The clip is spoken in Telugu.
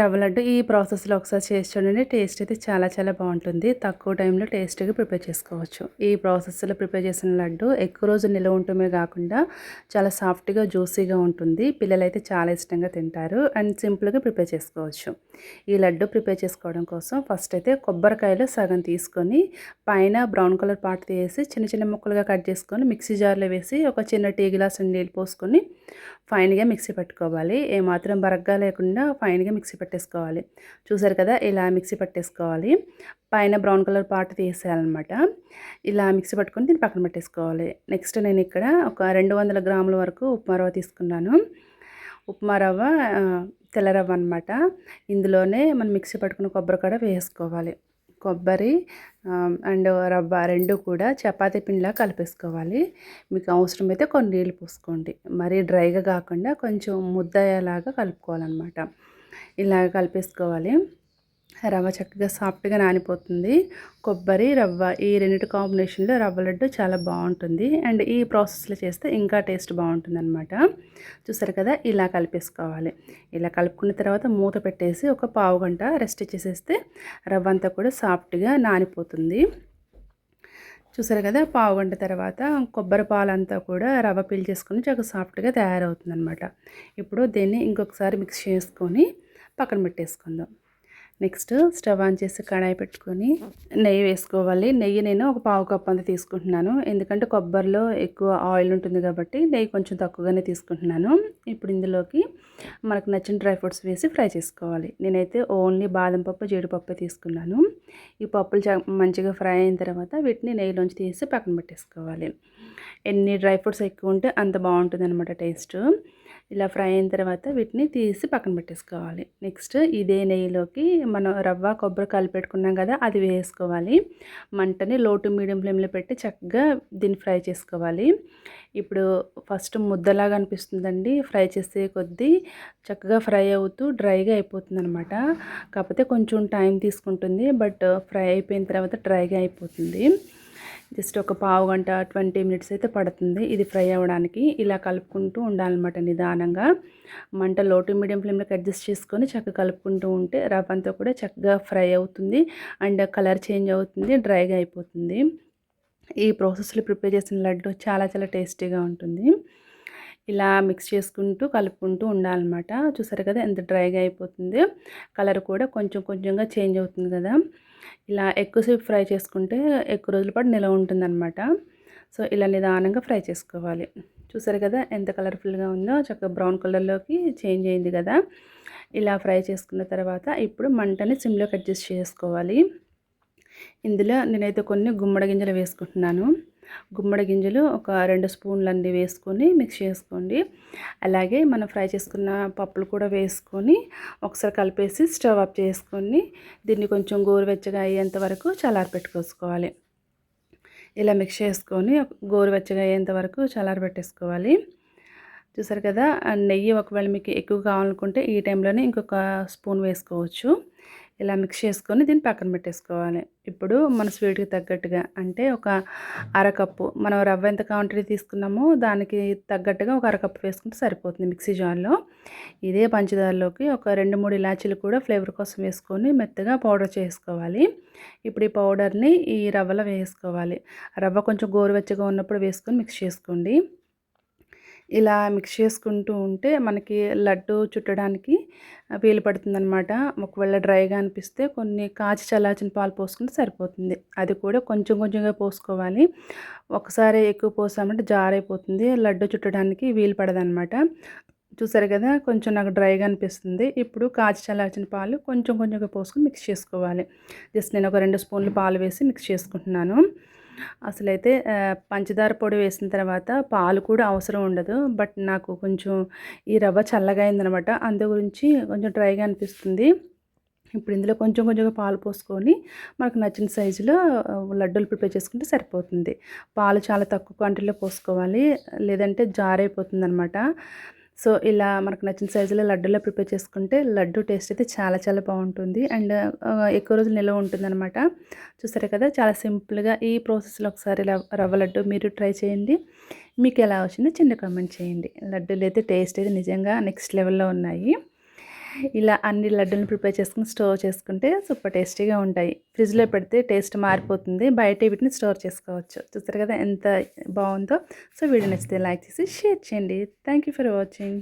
రవ్వ లడ్డు ఈ ప్రాసెస్లో ఒకసారి చేసి చూడండి. టేస్ట్ అయితే చాలా చాలా బాగుంటుంది. తక్కువ టైంలో టేస్ట్గా ప్రిపేర్ చేసుకోవచ్చు. ఈ ప్రాసెస్లో ప్రిపేర్ చేసిన లడ్డు ఎక్కువ రోజు నిల్వ ఉండటమే కాకుండా చాలా సాఫ్ట్గా జ్యూసీగా ఉంటుంది. పిల్లలు అయితే చాలా ఇష్టంగా తింటారు అండ్ సింపుల్గా ప్రిపేర్ చేసుకోవచ్చు. ఈ లడ్డు ప్రిపేర్ చేసుకోవడం కోసం ఫస్ట్ అయితే కొబ్బరికాయలు సగం తీసుకొని పైన బ్రౌన్ కలర్ పార్ట్ తీసి చిన్న చిన్న ముక్కలుగా కట్ చేసుకొని మిక్సీ జార్లో వేసి ఒక చిన్న టీ గ్లాస్ నీళ్ళు పోసుకొని ఫైన్గా మిక్సీ పెట్టుకోవాలి. ఏమాత్రం బరగ్గా లేకుండా ఫైన్గా మిక్సీ పెట్టేసుకోవాలి. చూసారు కదా ఇలా మిక్సీ పట్టేసుకోవాలి. పైన బ్రౌన్ కలర్ పార్ట్ తీసేయాలన్నమాట. ఇలా మిక్సీ పట్టుకొని దీన్ని పక్కన పెట్టేసుకోవాలి. నెక్స్ట్ నేను ఇక్కడ ఒక రెండు వందల గ్రాముల వరకు ఉప్మా రవ్వ తీసుకున్నాను. ఉప్మా రవ్వ తెల్ల రవ్వ అనమాట ఇందులోనే మనం మిక్సీ పట్టుకున్న కొబ్బరి కూడా వేసుకోవాలి. కొబ్బరి అండ్ రవ్వ రెండు కూడా చపాతీ పిండిలా కలిపేసుకోవాలి. మీకు అవసరమైతే కొన్ని నీళ్ళు పోసుకోండి. మరీ డ్రైగా కాకుండా కొంచెం ముద్దయ్యేలాగా కలుపుకోవాలన్నమాట. ఇలాగ కలిపేసుకోవాలి. రవ్వ చక్కగా సాఫ్ట్గా నానిపోతుంది. కొబ్బరి రవ్వ ఈ రెండింటి కాంబినేషన్లో రవ్వ లడ్డు చాలా బాగుంటుంది. అండ్ ఈ ప్రాసెస్లో చేస్తే ఇంకా టేస్ట్ బాగుంటుంది అనమాట చూసారు కదా ఇలా కలిపేసుకోవాలి. ఇలా కలుపుకున్న తర్వాత మూత పెట్టేసి ఒక పావు గంట రెస్ట్ చేసేస్తే రవ్వ అంతా కూడా సాఫ్ట్గా నానిపోతుంది. చూసారు కదా పావు గంట తర్వాత కొబ్బరి పాలంతా కూడా రవ్వ చేసుకొని చాలా సాఫ్ట్గా తయారవుతుంది అనమాట ఇప్పుడు దీన్ని ఇంకొకసారి మిక్స్ చేసుకొని పక్కన పెట్టేసుకుందాం. నెక్స్ట్ స్టవ్ ఆన్ చేసి కడాయి పెట్టుకొని నెయ్యి వేసుకోవాలి. నెయ్యి నేను ఒక పావు కప్ అంత తీసుకుంటున్నాను. ఎందుకంటే కొబ్బరిలో ఎక్కువ ఆయిల్ ఉంటుంది కాబట్టి నెయ్యి కొంచెం తక్కువగానే తీసుకుంటున్నాను. ఇప్పుడు ఇందులోకి మనకు నచ్చిన డ్రై ఫ్రూట్స్ వేసి ఫ్రై చేసుకోవాలి. నేనైతే ఓన్లీ బాదం పప్పు జీడిపప్పు తీసుకున్నాను. ఈ పప్పులు మంచిగా ఫ్రై అయిన తర్వాత వీటిని నెయ్యిలోంచి తీసి పక్కన పెట్టేసుకోవాలి. ఎన్ని డ్రై ఫ్రూట్స్ ఎక్కువ ఉంటే అంత బాగుంటుంది అనమాట టేస్ట్. ఇలా ఫ్రై అయిన తర్వాత వీటిని తీసి పక్కన పెట్టేసుకోవాలి. నెక్స్ట్ ఇదే నెయ్యిలోకి మనం రవ్వ కొబ్బరి కలిపెట్టుకున్నాం కదా అది వేసుకోవాలి. మంటని లో టు మీడియం ఫ్లేమ్లో పెట్టి చక్కగా దీన్ని ఫ్రై చేసుకోవాలి. ఇప్పుడు ఫస్ట్ ముద్దలాగా అనిపిస్తుందండి. ఫ్రై చేసే కొద్దీ చక్కగా ఫ్రై అవుతూ డ్రైగా అయిపోతుంది అనమాట కాకపోతే కొంచెం టైం తీసుకుంటుంది బట్ ఫ్రై అయిపోయిన తర్వాత డ్రైగా అయిపోతుంది. జస్ట్ ఒక పావు గంట ట్వంటీ మినిట్స్ అయితే పడుతుంది. ఇది ఫ్రై అవ్వడానికి ఇలా కలుపుకుంటూ ఉండాలన్నమాట నిదానంగా. మంట లోటు మీడియం ఫ్లేమ్లోకి అడ్జస్ట్ చేసుకొని చక్కగా కలుపుకుంటూ ఉంటే రవ్వ అంతా కూడా చక్కగా ఫ్రై అవుతుంది అండ్ కలర్ చేంజ్ అవుతుంది డ్రైగా అయిపోతుంది. ఈ ప్రాసెస్లో ప్రిపేర్ చేసిన లడ్డు చాలా చాలా టేస్టీగా ఉంటుంది. ఇలా మిక్స్ చేసుకుంటూ కలుపుకుంటూ ఉండాలన్నమాట. చూసారు కదా ఎంత డ్రైగా అయిపోతుంది. కలర్ కూడా కొంచెం కొంచెంగా చేంజ్ అవుతుంది కదా. ఇలా ఎక్కువసేపు ఫ్రై చేసుకుంటే ఎక్కువ రోజుల పాటు నిలవ ఉంటుందన్నమాట. సో ఇలా నిదానంగా ఫ్రై చేసుకోవాలి. చూసారు కదా ఎంత కలర్ఫుల్గా ఉందో. చక్కగా బ్రౌన్ కలర్లోకి చేంజ్ అయింది కదా. ఇలా ఫ్రై చేసుకున్న తర్వాత ఇప్పుడు మంటని సిమ్లోకి అడ్జస్ట్ చేసుకోవాలి. ఇందులో నేనైతే కొన్ని గుమ్మడి గింజలు వేసుకుంటున్నాను. గుమ్మడి గింజలు ఒక రెండు స్పూన్లు అన్ని వేసుకొని మిక్స్ చేసుకోండి. అలాగే మనం ఫ్రై చేసుకున్న పప్పులు కూడా వేసుకొని ఒకసారి కలిపేసి స్టవ్ ఆఫ్ చేసుకొని దీన్ని కొంచెం గోరువెచ్చగా అయ్యేంత వరకు చల్లారి పెట్టుకోవాలి ఇలా మిక్స్ చేసుకొని గోరువెచ్చగా అయ్యేంత వరకు చల్లారి పెట్టేసుకోవాలి. చూసారు కదా నెయ్యి ఒకవేళ మీకు ఎక్కువ కావాలనుకుంటే ఈ టైంలోనే ఇంకొక స్పూన్ వేసుకోవచ్చు. ఇలా మిక్స్ చేసుకొని దీన్ని పక్కన పెట్టేసుకోవాలి. ఇప్పుడు మన స్వీట్కి తగ్గట్టుగా అంటే ఒక అరకప్పు మనం రవ్వ ఎంత క్వాంటిటీ తీసుకున్నామో దానికి తగ్గట్టుగా ఒక అరకప్పు వేసుకుంటే సరిపోతుంది మిక్సీ జార్లో. ఇదే పంచదారలోకి ఒక రెండు మూడు ఇలాచీలు కూడా ఫ్లేవర్ కోసం వేసుకొని మెత్తగా పౌడర్ చేసుకోవాలి. ఇప్పుడు ఈ పౌడర్ని ఈ రవ్వలో వేసుకోవాలి. రవ్వ కొంచెం గోరువెచ్చగా ఉన్నప్పుడు వేసుకొని మిక్స్ చేసుకోండి. ఇలా మిక్స్ చేసుకుంటూ ఉంటే మనకి లడ్డు చుట్టడానికి వీలు పడుతుందనమాట ఒకవేళ డ్రైగా అనిపిస్తే కొన్ని కాచి చల్లార్చిన పాలు పోసుకుంటే సరిపోతుంది. అది కూడా కొంచెం కొంచెంగా పోసుకోవాలి. ఒకసారి ఎక్కువ పోసామంటే జారైపోతుంది. లడ్డు చుట్టడానికి వీలు పడదనమాట చూసారు కదా కొంచెం నాకు డ్రైగా అనిపిస్తుంది. ఇప్పుడు కాచి చల్లార్చిన పాలు కొంచెం కొంచెంగా పోసుకొని మిక్స్ చేసుకోవాలి. జస్ట్ నేను ఒక రెండు స్పూన్లు పాలు వేసి మిక్స్ చేసుకుంటున్నాను. అసలైతే పంచదార పొడి వేసిన తర్వాత పాలు కూడా అవసరం ఉండదు. బట్ నాకు కొంచెం ఈ రవ్వ చల్లగా అయిందనమాట. అందు గురించి కొంచెం డ్రైగా అనిపిస్తుంది. ఇప్పుడు ఇందులో కొంచెం కొంచెంగా పాలు పోసుకొని మనకు నచ్చిన సైజులో లడ్డూలు ప్రిపేర్ చేసుకుంటే సరిపోతుంది. పాలు చాలా తక్కువ క్వాంటిటీలో పోసుకోవాలి. లేదంటే జారైపోతుంది అనమాట సో ఇలా మనకు నచ్చిన సైజులో లడ్డూలో ప్రిపేర్ చేసుకుంటే లడ్డు టేస్ట్ అయితే చాలా చాలా బాగుంటుంది. అండ్ ఎక్కువ రోజులు నిల్వ ఉంటుందన్నమాట. చూసారు కదా చాలా సింపుల్గా ఈ ప్రాసెస్లో ఒకసారి రవ్వ లడ్డు మీరు ట్రై చేయండి. మీకు ఎలా వచ్చిందో చిన్న కామెంట్ చేయండి. లడ్డూలు అయితే టేస్ట్ అయితే నిజంగా నెక్స్ట్ లెవెల్లో ఉన్నాయి. ఇలా అన్ని లడ్డూలను ప్రిపేర్ చేసుకుని స్టోర్ చేసుకుంటే సూపర్ టేస్టీగా ఉంటాయి. ఫ్రిడ్జ్లో పెడితే టేస్ట్ మారిపోతుంది. బయట వీటిని స్టోర్ చేసుకోవచ్చు. చూస్తారు కదా ఎంత బాగుందో. సో వీడియో నచ్చితే లైక్ చేసి షేర్ చేయండి. Thank you for watching.